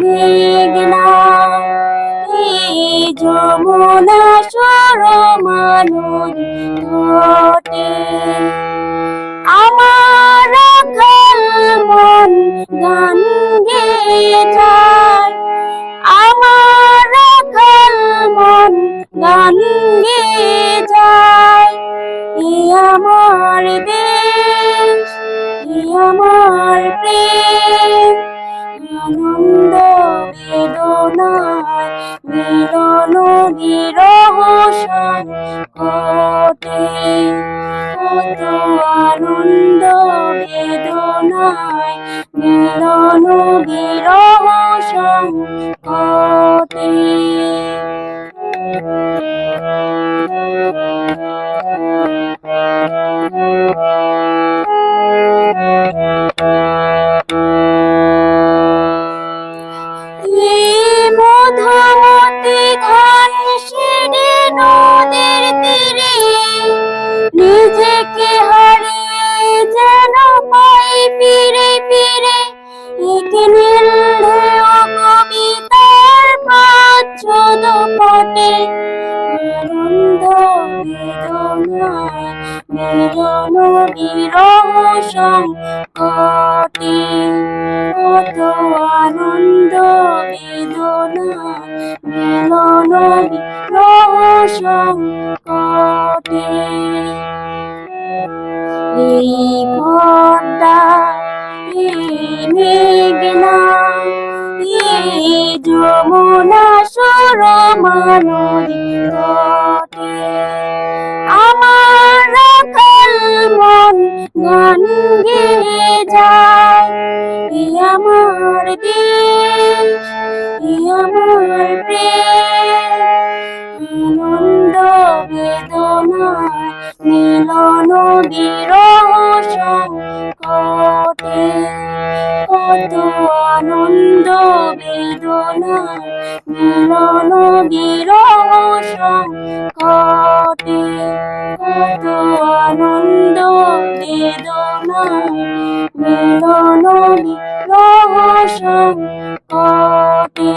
মেঘনা এই যমুনা সরমানুর ঘটে। আমার রাখাল মন গান গেয়ে যায়। আমার রাখাল মন গান গেয়ে যায়। এ আমার দেশ আমার প্রেম। মিলন বিরহ সংকটে কত আনন্দ বেদনায় মিলন মধুমতি নদীর তীরে নিজেকে হারিয়ে যেন পাই ফিরে ফিরে, একে নীল ঢেউ কবিতার প্রচ্ছদ পটে। আনন্দ বেদনায় মিলন বিরহ সংকটে কত আনন্দ বেদনা মিলন সংকটে এই পদ্মা মেঘনা এই যমুনা সরমানদী আমার প্রেম আনন্দ বেদনায় মিলন বিরহ সংকটে কত আনন্দ বেদনায় মিলন বিরহ সংকটে কত আনন্দ বেদনায় মিলন বিরহ সংকটে